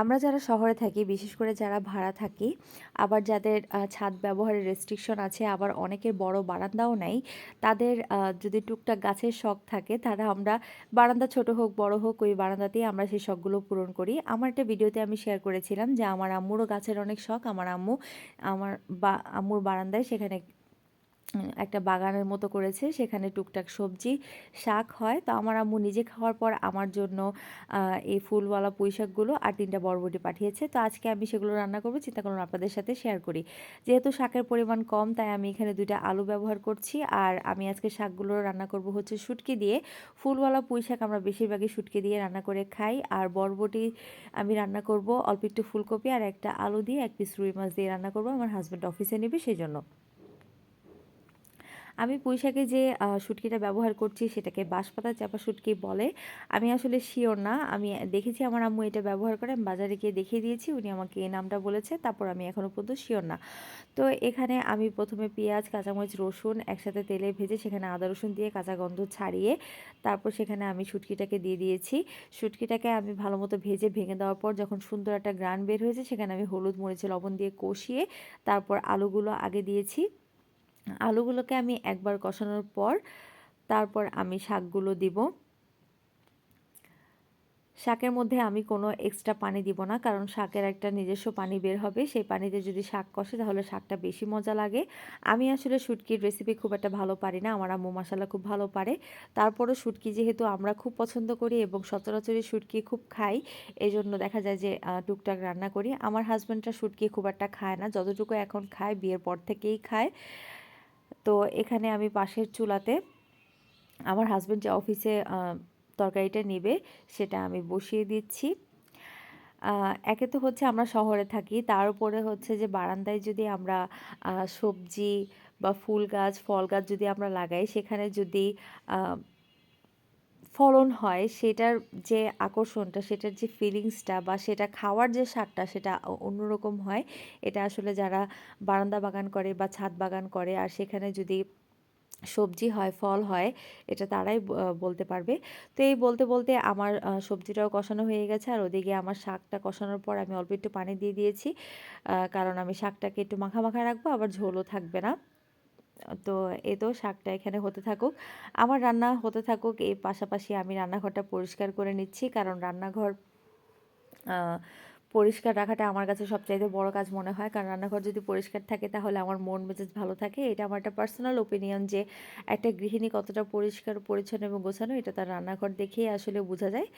আমরা যারা শহরে থাকি, বিশেষ করে যারা ভাড়া থাকি, আবার যাদের ছাদ ব্যবহারের রেস্ট্রিকশন আছে, আবার অনেকের বড় বারান্দাও নাই, তাদের যদি টুকটাক গাছের শখ থাকে, তারা আমরা বারান্দা ছোট হোক, বড় হোক, ওই বারান্দাতেই আমরা সেই শখগুলো পূরণ করি। আমার একটা ভিডিওতে আমি শেয়ার করেছিলাম যে, আমার আম্মুরও গাছের অনেক শখ। আমার আম্মু, আমার বা, আম্মুর বারান্দায় সেখানে একটা বাগানের মতো করেছে। সেখানে টুকটাক সবজি, শাক হয়। তো আমার আম্মু নিজে খাওয়ার পর আমার জন্য এই ফুলওয়ালা পুঁই শাকগুলো আর তিনটা বরবটি পাঠিয়েছে। তো আজকে আমি সেগুলো রান্না করব। চিন্তা করুন, আপনাদের সাথে শেয়ার করি। যেহেতু শাকের পরিমাণ কম, তাই আমি এখানে দুইটা আলু ব্যবহার করছি। আর আমি আজকে শাকগুলো রান্না করব হচ্ছে শুটকি দিয়ে। ফুলওয়ালা পুঁই শাক আমরা বেশিরভাগই শুটকি দিয়ে রান্না করে খাই। আর বরবটি আমি রান্না করব অল্প একটু ফুলকপি আর একটা আলু দিয়ে, এক পিস রুই মাছ দিয়ে রান্না করব। আমার হাজব্যান্ড অফিসে নেবে সেই জন্য আমি পুঁই শাকে যে শুটকিটা ব্যবহার করছি সেটাকে বাঁশপাতা চাপা শুটকি বলে, আমি আসলে শিওর না। আমি দেখেছি আমার আম্মু এটা ব্যবহার করে, আমি বাজারে গিয়ে দেখিয়ে দিয়েছি, উনি আমাকে এই নামটা বলেছে, তারপর আমি এখনও পর্যন্ত শিওর না। তো এখানে আমি প্রথমে পেঁয়াজ, কাঁচামরিচ, রসুন একসাথে তেলে ভেজে সেখানে আদা, রসুন দিয়ে কাঁচা গন্ধ ছাড়িয়ে, তারপর সেখানে আমি শুটকিটাকে দিয়ে দিয়েছি। শুটকিটাকে আমি ভালো মতো ভেজে ভেঙে দেওয়ার পর যখন সুন্দর একটা গ্রান বের হয়েছে, সেখানে আমি হলুদ, মরিচের লবণ দিয়ে কষিয়ে, তারপর আলুগুলো আগে দিয়েছি। আলুগুলোকে আমি একবার কষানোর পর তারপর আমি শাকগুলো দিব। শাকের মধ্যে আমি কোনো এক্সট্রা পানি দিব না, কারণ শাকের একটা নিজস্ব পানি বের হবে। সেই পানিতে যদি শাক কষে, তাহলে শাকটা বেশি মজা লাগে। আমি আসলে শুটকির রেসিপি খুব একটা ভালো পারি না, আমার আম্মু মশালা খুব ভালো পারে। তারপরও শুটকি যেহেতু আমরা খুব পছন্দ করি এবং সচরাচরই শুটকি খুব খাই এই জন্য দেখা যায় যে টুকটাক রান্না করি। আমার হাজব্যান্ডটা শুটকি খুব একটা খায় না, যতটুকু এখন খায়, বিয়ের পর থেকেই খায়। তো এখানে আমি পাশের চুলাতে আমার হাজব্যান্ড যে অফিসে তরকারিটা নেবে সেটা আমি বসিয়ে দিচ্ছি। একে তো হচ্ছে আমরা শহরে থাকি, তার উপরে হচ্ছে যে বারান্দায় যদি আমরা সবজি বা ফুল গাছ, ফল গাছ যদি আমরা লাগাই, সেখানে যদি ফলন হয় সেটার যে আকর্ষণটা, সেটার যে ফিলিংসটা বা সেটা খাওয়ার যে স্বাদটা সেটা অন্যরকম হয়। এটা আসলে যারা বারান্দা বাগান করে বা ছাদ বাগান করে আর সেখানে যদি সবজি হয়, ফল হয়, এটা তারাই বলতে পারবে। তো এই বলতে বলতে আমার সবজিটাও কষানো হয়ে গেছে আর ওদিকে আমার শাকটা কষানোর পর আমি অল্প একটু পানি দিয়ে দিয়েছি কারণ আমি শাকটাকে একটু মাখা মাখা রাখব, আবার ঝোলও থাকবে না। তো এই তো শাকটা এখানে হতে থাকুক। আমার রান্না হতে থাকুক এই পাশাপাশি আমি রান্নাঘরটা পরিষ্কার করে নিচ্ছি। কারণ রান্নাঘর পরিষ্কার রাখাটা আমার কাছে সবচাইতে বড় কাজ মনে হয়। কারণ রান্নাঘর যদি পরিষ্কার থাকে, তাহলে আমার মন মেজাজ ভালো থাকে। এটা আমার একটা পার্সোনাল ওপিনিয়ন যে, একটা গৃহিণী কতটা পরিষ্কার, পরিচ্ছন্ন এবং গোছানো, এটা তার রান্নাঘর দেখেই আসলে বোঝা যায়।